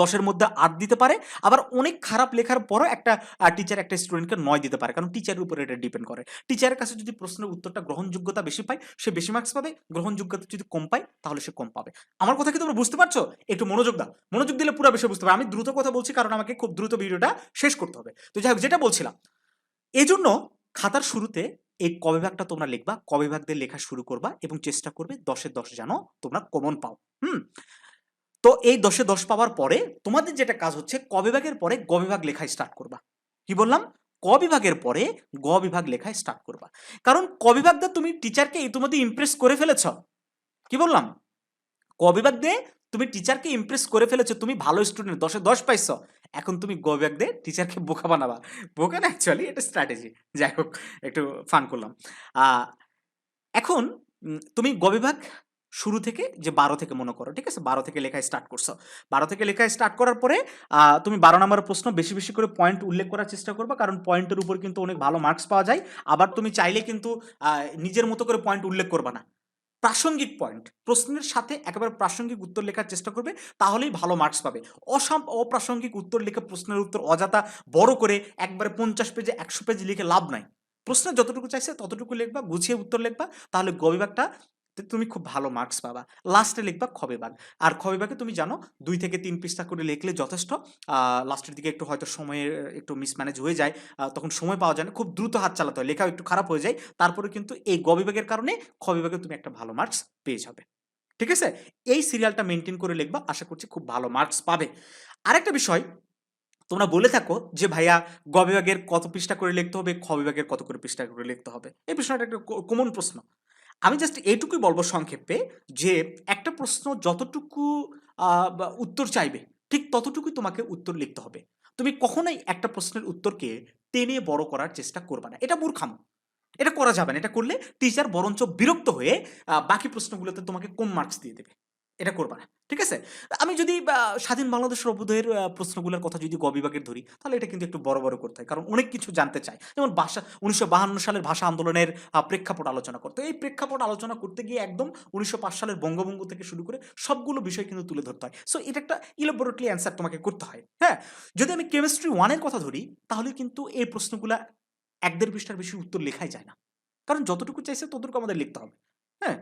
দশের মধ্যে আট দিতে পারে। আবার অনেক খারাপ লেখার পরও একটা টিচার একটা স্টুডেন্টকে নয় দিতে পারে। কারণ টিচারের উপরে এটা ডিপেন্ড করে। টিচারের কাছে যদি প্রশ্নের উত্তরটা গ্রহণযোগ্যতা বেশি পায়, সে বেশি মার্কস পাবে। গ্রহণযোগ্যতা যদি কম পায়, তাহলে সে কম পাবে। আমার কথা কি তোমরা বুঝতে পারছ? একটু মনোযোগ দাও। মনোযোগ দিলে পুরো বিষয় বুঝতে পারবে। আমি দ্রুত কথা বলছি কারণ আমাকে খুব দ্রুত ভিডিওটা শেষ করতে হবে। তো যাই হোক, যেটা বলছিলাম এই জন্য খাতার শুরুতে এই কবিভাগটা তোমরা লিখবা। কবিভাগ দিয়ে লেখা শুরু করবা এবং চেষ্টা করবে দশে দশ যেন তোমরা কমন পাও। হুম? তো এই দশে দশ পাওয়ার পরে তোমাদের যেটা কাজ হচ্ছে ক বিভাগের পরে গ বিভাগ লেখা স্টার্ট করবা। কি বললাম? ক বিভাগের পরে গ বিভাগ লেখা স্টার্ট করবা। কারণ ক বিভাগটা তুমি টিচারকে ইতিমধ্যে ইমপ্রেস করে ফেলেছ। কি বললাম? ক বিভাগ দিয়ে তুমি টিচারকে ইমপ্রেস করে ফেলেছো, তুমি ভালো স্টুডেন্ট দশে দশ পাইছো। এখন তুমি গ বিভাগ দিয়ে টিচারকে বোকা বানাবা। বোকা না অ্যাকচুয়ালি এটা স্ট্র্যাটেজি যাই হোক, একটু ফান করলাম। এখন তুমি গ বিভাগ শুরু থেকে যে বারো থেকে মনে করো, ঠিক আছে? বারো থেকে লেখা স্টার্ট করছ। বারো থেকে লেখা স্টার্ট করার পরে তুমি বারো নম্বরের প্রশ্ন বেশি বেশি করে পয়েন্ট উল্লেখ করার চেষ্টা করবে, কারণ পয়েন্টের উপর কিন্তু অনেক ভালো মার্কস পাওয়া যায়। আবার তুমি চাইলে কিন্তু নিজের মতো করে পয়েন্ট উল্লেখ করবে না। প্রাসঙ্গিক পয়েন্ট প্রশ্নের সাথে একেবারে প্রাসঙ্গিক উত্তর লেখার চেষ্টা করবে, তাহলেই ভালো মার্কস পাবে। অসাম, অপ্রাসঙ্গিক উত্তর লিখে প্রশ্নের উত্তর অযথা বড় করে একবারে পঞ্চাশ পেজে একশো পেজ লিখে লাভ নাই। প্রশ্নের যতটুকু চাইছে ততটুকু লিখবা, গুছিয়ে উত্তর লিখবা, তাহলে গ বিভাগটা তে তুমি খুব ভালো মার্কস পাবা। লাস্টে লিখবা খ বিভাগ আর খ বিভাগে তুমি জানো, দুই থেকে তিন পৃষ্ঠা করে লিখলে যথেষ্ট। লাস্টের দিকে একটু হয়তো সময়ের, একটু মিসম্যানেজ হয়ে যায় তখন সময় পাওয়া যায় না। খুব দ্রুত হাত চালাতে হয়, লেখাও একটু খারাপ হয়ে যায়। তারপরে কিন্তু এই গ বিভাগের কারণে খ বিভাগে তুমি একটা ভালো মার্কস পেয়ে যাবে। ঠিক আছে? এই সিরিয়ালটা মেনটেন করে লিখবা, আশা করছি খুব ভালো মার্কস পাবে। আরেকটা বিষয়, তোমরা বলে থাকো যে, ভাইয়া, গ বিভাগের কত পৃষ্ঠা করে লিখতে হবে? খ বিভাগের কত করে পৃষ্ঠা করে লিখতে হবে? এই প্রশ্নটা একটা কমন প্রশ্ন। আমি জাস্ট এইটুকুই বলব সংক্ষেপে যে একটা প্রশ্ন যতটুকু উত্তর চাইবে, ঠিক ততটুকুই তোমাকে উত্তর লিখতে হবে। তুমি কখনোই একটা প্রশ্নের উত্তরকে টেনে বড় করার চেষ্টা করবে না। এটা মূর্খাম। এটা করা যাবে না। এটা করলে টিচার বরঞ্চ বিরক্ত হয়ে বাকি প্রশ্নগুলোতে তোমাকে কম মার্কস দিয়ে দেবে। এটা করবা না, ঠিক আছে? আমি যদি স্বাধীন বাংলাদেশের অভ্যুদয়ের প্রশ্নগুলোর কথা যদি গ বিভাগের ধরি, তাহলে এটা কিন্তু একটু বড় বড় করতে হয়। কারণ অনেক কিছু জানতে চাই যেমন ভাষা, উনিশশো সালের ভাষা আন্দোলনের প্রেক্ষাপট আলোচনা করতে। এই প্রেক্ষাপট আলোচনা করতে গিয়ে একদম উনিশশো পাঁচ সালের বঙ্গভঙ্গ থেকে শুরু করে সবগুলো বিষয় কিন্তু তুলে ধরতে হয়। সো এটা একটা ইলেবোরেটলি অ্যান্সার তোমাকে করতে হয়। হ্যাঁ? যদি আমি কেমিস্ট্রি ওয়ানের কথা ধরি, তাহলে কিন্তু এই প্রশ্নগুলো এক দেড় পৃষ্ঠার বেশি উত্তর লেখাই যায় না। কারণ যতটুকু চাইছে ততটুকু আমাদের লিখতে হবে। হ্যাঁ?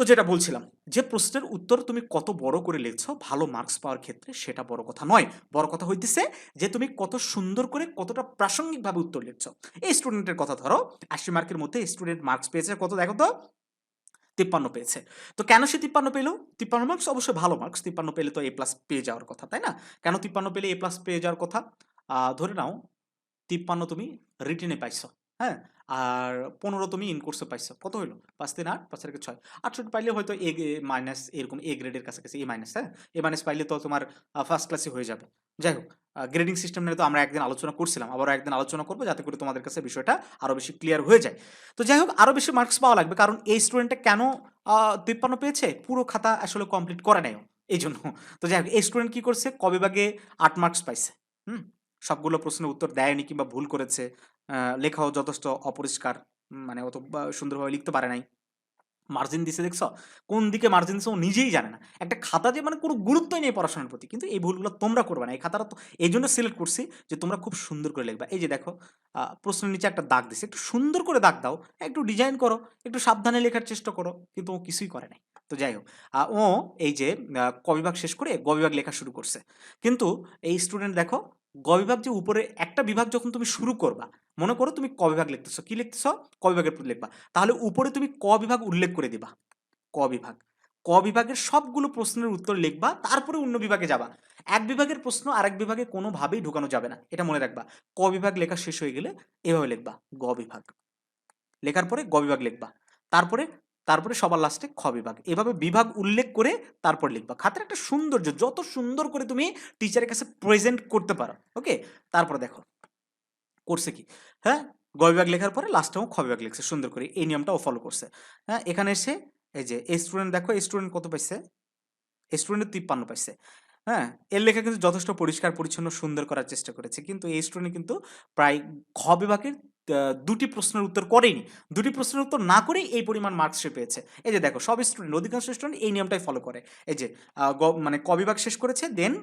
তো যেটা বলছিলাম, যে প্রশ্নের উত্তর তুমি কত বড় করে লিখছো, ভালো মার্কস পাওয়ার ক্ষেত্রে সেটা বড় কথা নয়। বড় কথা হইতেছে যে তুমি কত সুন্দর করে কতটা প্রাসঙ্গিকভাবে উত্তর লিখছ। এই স্টুডেন্টের কথা ধরো, আশি মার্কের মধ্যে স্টুডেন্ট মার্কস পেয়েছে কত দেখো তো? তিপ্পান্ন পেয়েছে। তো কেন সে তিপ্পান্ন পেল? তিপ্পান্ন মার্কস অবশ্যই ভালো মার্কস তিপ্পান্ন পেলে তো এ প্লাস পেয়ে যাওয়ার কথা, তাই না? কেন তিপ্পান্ন পেলে এ প্লাস পেয়ে যাওয়ার কথা? ধরে নাও, তিপ্পান্ন তুমি রিটেনে পাইছো। হ্যাঁ? আর পনেরো তুমি ইন কোর্সে পাইছো। কত হইল? পাঁচ, তিন, আট পাঁচ থেকে ছয় আটষট্টি পাইলে হয়তো এ মাইনাস এরকম এ গ্রেডের কাছাকাছি এ মাইনাস হ্যাঁ? এ মাইনাস পাইলে তো তোমার ফার্স্ট ক্লাসে হয়ে যাবে। যাই হোক গ্রেডিং সিস্টেম নিয়ে তো আমরা একদিন আলোচনা করছিলাম। আবারও একদিন আলোচনা করব যাতে করে তোমাদের কাছে বিষয়টা আরও বেশি ক্লিয়ার হয়ে যায়। তো যাই হোক আরও বেশি মার্কস পাওয়া লাগবে। কারণ এই স্টুডেন্টটা কেন তিপ্পান্ন পেয়েছে? পুরো খাতা আসলে কমপ্লিট করে নেয়। এই জন্য। তো যাই হোক, এই স্টুডেন্ট কী করছে? কবে ভাগে আট মার্কস পাইছে। হুম? সবগুলো প্রশ্নের উত্তর দেয়নি কিংবা ভুল করেছে লেখাও যথেষ্ট অপরিষ্কার মানে অত সুন্দরভাবে লিখতে পারে নাই। মার্জিন দিছে দেখছ? কোন দিকে মার্জিন দিছে ও নিজেই জানে না। একটা খাতা যে মানে কোনো গুরুত্বই নেই পড়াশোনার প্রতি কিন্তু এই ভুলগুলো তোমরা করবে না। এই খাতাটা তো এই জন্য সিলেক্ট করছি যে তোমরা খুব সুন্দর করে লিখবা। এই যে দেখো প্রশ্নের নিচে একটা দাগ দিছে একটু সুন্দর করে দাগ দাও একটু ডিজাইন করো একটু সাবধানে লেখার চেষ্টা করো কিন্তু ও কিছুই করে নাই। তো যাই হোক ও এই যে আহ, ক বিভাগ শেষ করে গ বিভাগ লেখা শুরু করছে। কিন্তু এই স্টুডেন্ট দেখো গ বিভাগ যে উপরে একটা বিভাগ যখন তুমি শুরু করবা, মনে করো তুমি ক বিভাগ লিখতেছো, কি লিখতেছো? ক বিভাগের লিখবা। তাহলে উপরে তুমি ক বিভাগ উল্লেখ করে দিবা। ক বিভাগ। ক বিভাগের সবগুলো প্রশ্নের উত্তর লিখবা, তারপরে অন্য বিভাগে যাবা। এক বিভাগের প্রশ্ন আরেক বিভাগে কোনোভাবেই ঢুকানো যাবে না। এটা মনে রাখবা। ক বিভাগ লেখা শেষ হয়ে গেলে এভাবে লিখবা, গ বিভাগ। লেখার পরে গ বিভাগ লিখবা। তারপরে তারপরে সবার লাস্টে খ বিভাগ। এভাবে বিভাগ উল্লেখ করে তারপর লিখবা। খাতার একটা সৌন্দর্য, যত সুন্দর করে তুমি টিচারের কাছে প্রেজেন্ট করতে পারো ওকে তারপর দেখো, করছে কি? হ্যাঁ? গ বিভাগ লেখার পরে লাস্টেও খ বিভাগ লিখছে, সুন্দর করে। এই নিয়মটাও ফলো করছে। হ্যাঁ? এখানে এসে, এই যে এই স্টুডেন্ট দেখো এই স্টুডেন্ট কত পাইছে? এই স্টুডেন্ট তিপ্পান্ন পাইছে। হ্যাঁ? এর লেখা কিন্তু যথেষ্ট পরিষ্কার, পরিচ্ছন্ন, সুন্দর করার চেষ্টা করেছে। কিন্তু এই স্টুডেন্ট কিন্তু প্রায় খ বিভাগের দুটি প্রশ্নের উত্তর করেনি দুটি প্রশ্নের উত্তর না করেই এই পরিমাণ মার্কস সে পেয়েছে। এই যে দেখো, সব স্টুডেন্ট অধিকাংশ স্টুডেন্ট এই নিয়মটাই ফলো করে। এই যে মানে কবিভাগ শেষ করেছে দেন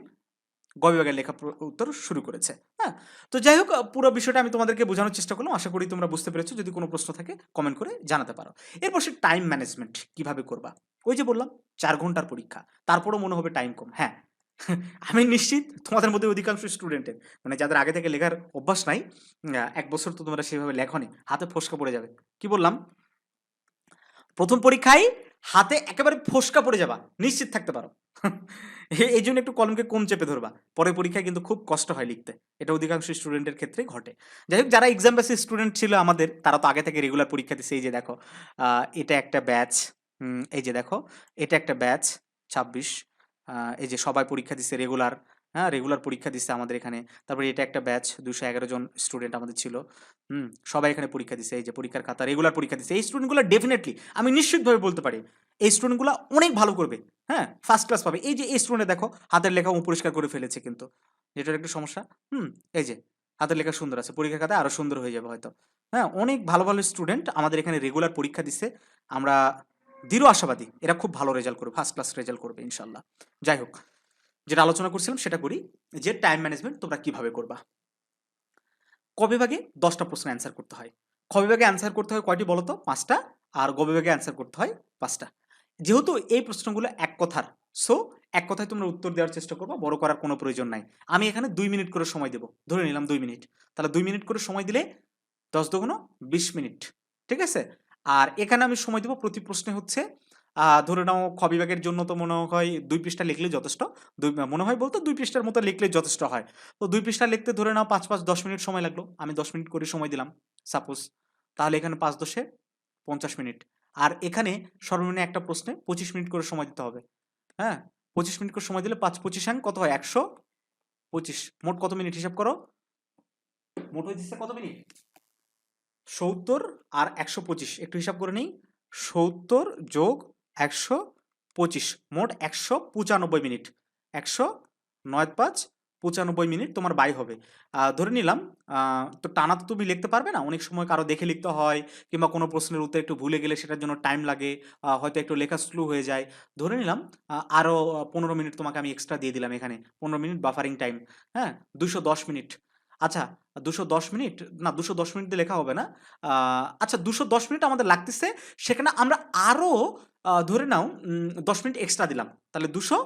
গ বিভাগের লেখা উত্তর শুরু করেছে। হ্যাঁ? তো যাই হোক পুরো বিষয়টা আমি তোমাদেরকে বোঝানোর চেষ্টা করলাম। আশা করি তোমরা বুঝতে পেরেছ। যদি কোনো প্রশ্ন থাকে কমেন্ট করে জানাতে পারো। এরপর সে টাইম ম্যানেজমেন্ট কীভাবে করবা? ওই যে বললাম, চার ঘণ্টার পরীক্ষা। তারপরও মনে হবে টাইম কম। হ্যাঁ আমি নিশ্চিত তোমাদের মধ্যে অধিকাংশ স্টুডেন্টের মানে যাদের আগে থেকে লেখার অভ্যাস নাই এক বছর তো তোমরা সেভাবে লেখনি, হাতে ফোসকা পড়ে যাবে। কি বললাম? প্রথম পরীক্ষায় হাতে একেবারে ফোসকা পড়ে যাবা, নিশ্চিত থাকতে পারো। এই জন্য একটু কলমকে কম চেপে ধরবা। পরে পরীক্ষায় কিন্তু খুব কষ্ট হয় লিখতে। এটা অধিকাংশ স্টুডেন্টের ক্ষেত্রে ঘটে। যাই হোক, যারা এক্সাম বেসিস স্টুডেন্ট ছিল আমাদের, তারা তো আগে থেকে রেগুলার পরীক্ষা দিচ্ছে এই যে দেখো এটা একটা ব্যাচ এই যে দেখো, এটা একটা ব্যাচ ছাব্বিশ এই যে সবাই পরীক্ষা দিচ্ছে রেগুলার হ্যাঁ রেগুলার পরীক্ষা দিচ্ছে আমাদের এখানে। তারপরে এটা একটা ব্যাচ দুশো এগারো জন স্টুডেন্ট আমাদের ছিল। হুম, সবাই এখানে পরীক্ষা দিচ্ছে, এই যে পরীক্ষার খাতা রেগুলার পরীক্ষা দিচ্ছে। এই স্টুডেন্টগুলো ডেফিনেটলি আমি নিশ্চিতভাবে বলতে পারি, এই স্টুডেন্টগুলো অনেক ভালো করবে হ্যাঁ ফার্স্ট ক্লাস পাবে। এই যে এই স্টুডেন্ট দেখো, হাতের লেখা ও পরিষ্কার করে ফেলেছে কিন্তু। যেটার একটু সমস্যা, হুম, এই যে হাতের লেখা সুন্দর আছে, পরীক্ষার খাতা আরও সুন্দর হয়ে যাবে হয়তো। হ্যাঁ অনেক ভালো ভালো স্টুডেন্ট আমাদের এখানে রেগুলার পরীক্ষা দিচ্ছে। আমরা দৃঢ় আশাবাদী। এরা খুব ভালো রেজাল্ট করবে ফার্স্ট ক্লাস রেজাল্ট করবে ইনশাল্লাহ যাই হোক, যেটা আলোচনা করছিলাম সেটা করি, যে টাইম ম্যানেজমেন্ট তোমরা কীভাবে করবা। ক বিভাগে দশটা প্রশ্ন অ্যান্সার করতে হয়। খ বিভাগে অ্যান্সার করতে হয় কয়টি বলো তো পাঁচটা। আর গ বিভাগে অ্যান্সার করতে হয়? পাঁচটা। যেহেতু এই প্রশ্নগুলো এক কথার সো এক কথায় তোমরা উত্তর দেওয়ার চেষ্টা করব, বড় করার কোনো প্রয়োজন নাই। আমি এখানে দুই মিনিট করে সময় দেবো, ধরে নিলাম দুই মিনিট তাহলে দুই মিনিট করে সময় দিলে দশ দুগুণ বিশ মিনিট ঠিক আছে? আর এখানে আমি সময় দেবো, প্রতি প্রশ্নে হচ্ছে ধরে নাও খ জন্য তো মনে হয় দুই পৃষ্ঠা লিখলে যথেষ্ট, দুই, মনে হয় বলতো দুই পৃষ্ঠার মতো লিখলে যথেষ্ট হয়। তো দুই পৃষ্ঠা লিখতে ধরে নাও পাঁচ পাঁচ, দশ মিনিট সময় লাগল, আমি দশ মিনিট করে সময় দিলাম সাপোজ তাহলে এখানে পাঁচ দশে পঞ্চাশ মিনিট। আর এখানে সর্বনিম্ন একটা প্রশ্নে পঁচিশ মিনিট করে সময় দিতে হবে হ্যাঁ? পঁচিশ মিনিট করে সময় দিলে পাঁচ পঁচিশ কত হয়? একশো পঁচিশ। মোট কত মিনিট হিসাব করো? মোট হয়ে কত মিনিট? সত্তর আর একশো পঁচিশ। একটু হিসাব করে নিই। সত্তর যোগ একশো পঁচিশ। মোট একশো পঁচানব্বই মিনিট। একশো নয় পাঁচ পঁচানব্বই মিনিট তোমার বাই হবে। ধরে নিলাম তো টানা তো তুমি লিখতে পারবে না? অনেক সময় কারও দেখে লিখতে হয় কিংবা কোনো প্রশ্নের উত্তর একটু ভুলে গেলে সেটার জন্য টাইম লাগে হয়তো একটু লেখা স্লো হয়ে যায়। ধরে নিলাম আরও পনেরো মিনিট তোমাকে আমি এক্সট্রা দিয়ে দিলাম এখানে। পনেরো মিনিট বাফারিং টাইম হ্যাঁ? দুশো দশ মিনিট। আচ্ছা দুশো দশ মিনিট? না, দুশো দশ মিনিট দিয়ে লেখা হবে না। আচ্ছা দুশো দশ মিনিট আমাদের লাগতেছে। সেখানে আমরা আরও ধরে নাও দশ মিনিট এক্সট্রা দিলাম। তাহলে দুশো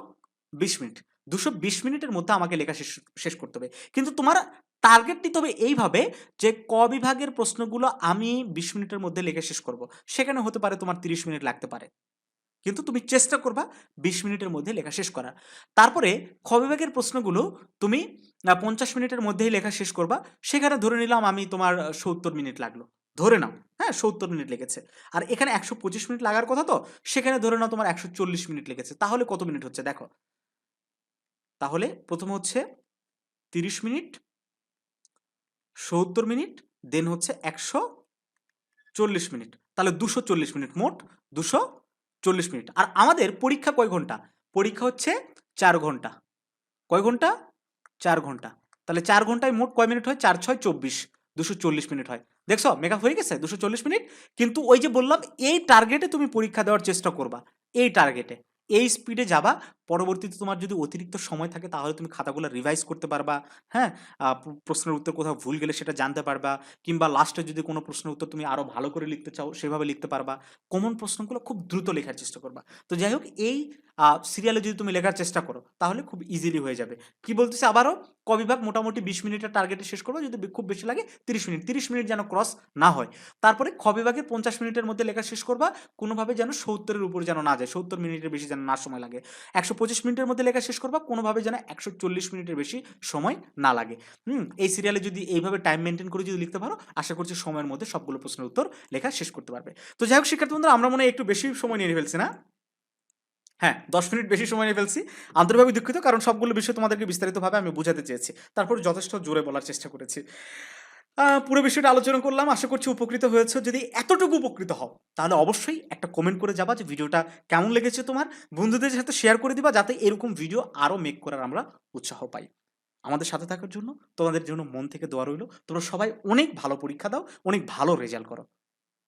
বিশ মিনিট। দুশো বিশ মিনিটের মধ্যে আমাকে লেখা শেষ শেষ করতে হবে। কিন্তু তোমার টার্গেট নিতে হবে এইভাবে যে ক বিভাগের প্রশ্নগুলো আমি বিশ মিনিটের মধ্যে লেখা শেষ করব। সেখানে হতে পারে তোমার তিরিশ মিনিট লাগতে পারে। কিন্তু তুমি চেষ্টা করবা বিশ মিনিটের মধ্যে লেখা শেষ করার। তারপরে খ বিভাগের প্রশ্নগুলো তুমি পঞ্চাশ মিনিটের মধ্যেই লেখা শেষ করবা। সেখানে ধরে নিলাম আমি তোমার সত্তর মিনিট লাগল। ধরে নাও হ্যাঁ সত্তর মিনিট লেগেছে। আর এখানে একশো পঁচিশ মিনিট লাগার কথা তো, সেখানে ধরে নাও তোমার একশো চল্লিশ মিনিট লেগেছে। তাহলে কত মিনিট হচ্ছে দেখো। তাহলে প্রথম হচ্ছে তিরিশ মিনিট, সত্তর মিনিট, দেন হচ্ছে একশো চল্লিশ মিনিট। তাহলে দুশো চল্লিশ মিনিট মোট, দুশো চল্লিশ মিনিট। আর আমাদের পরীক্ষা কয় ঘণ্টা? পরীক্ষা হচ্ছে চার ঘণ্টা। কয় ঘণ্টা? চার ঘণ্টা। তাহলে চার ঘন্টায় মোট কয় মিনিট হয়? চার, ছয়, চব্বিশ। দুশো চল্লিশ মিনিট হয়। দেখছ? মেকআপ হয়ে গেছে? দুশো চল্লিশ মিনিট। কিন্তু ওই যে বললাম, এই টার্গেটে তুমি পরীক্ষা দেওয়ার চেষ্টা করবা। এই টার্গেটে এই স্পিডে যাবা। পরবর্তীতে তোমার যদি অতিরিক্ত সময় থাকে, তাহলে তুমি খাতাগুলো রিভাইজ করতে পারবা। হ্যাঁ? প্রশ্নের উত্তর কোথাও ভুল গেলে সেটা জানতে পারবা। কিংবা লাস্টে যদি কোনো প্রশ্নের উত্তর তুমি আরও ভালো করে লিখতে চাও, সেভাবে লিখতে পারবা। কমন প্রশ্নগুলো খুব দ্রুত লেখার চেষ্টা করবা। তো যাই হোক, এই সিরিয়ালে যদি তুমি লেখার চেষ্টা করো, তাহলে খুব ইজিলি হয়ে যাবে। কি বলতেছে আবারও? ক বিভাগ মোটামুটি বিশ মিনিটের টার্গেটে শেষ করব। যদি খুব বেশি লাগে তিরিশ মিনিট। তিরিশ মিনিট যেন ক্রস না হয়। তারপরে খ বিভাগের পঞ্চাশ মিনিটের মধ্যে লেখা শেষ করবা। কোনোভাবে যেন সত্তরের উপর যেন না যায়। সত্তর মিনিটের বেশি যেন না সময় লাগে। একশো পঁচিশ মিনিটের মধ্যে লেখা শেষ করবা, কোনোভাবে যেন একশো চল্লিশ মিনিটের বেশি সময় না লাগে। হুম, এই সিরিয়ালে যদি এইভাবে টাইম মেনটেন করে যদি লিখতে পারো, আশা করছি সময়ের মধ্যে সবগুলো প্রশ্নের উত্তর লেখা শেষ করতে পারবে। তো যাই হোক, শিক্ষার্থী বন্ধুরা, আমরা মনে হয় একটু বেশি সময় নিয়ে ফেলছি না? হ্যাঁ দশ মিনিট বেশি সময় নিয়ে ফেলছি। আন্তরিকভাবে দুঃখিত, কারণ সবগুলো বিষয় তোমাদেরকে বিস্তারিতভাবে আমি বোঝাতে চেয়েছি। তারপর যথেষ্ট জোরে বলার চেষ্টা করেছি। পুরো বিষয়টা আলোচনা করলাম। আশা করছি উপকৃত হয়েছে। যদি এতটুকু উপকৃত হও, তাহলে অবশ্যই একটা কমেন্ট করে যাবা যে ভিডিওটা কেমন লেগেছে তোমার। বন্ধুদের সাথে শেয়ার করে দিবা যাতে এরকম ভিডিও আরও মেক করার আমরা উৎসাহ পাই। আমাদের সাথে থাকার জন্য, তোমাদের জন্য মন থেকে দোয়া রইল। তোমরা সবাই অনেক ভালো পরীক্ষা দাও, অনেক ভালো রেজাল্ট করো।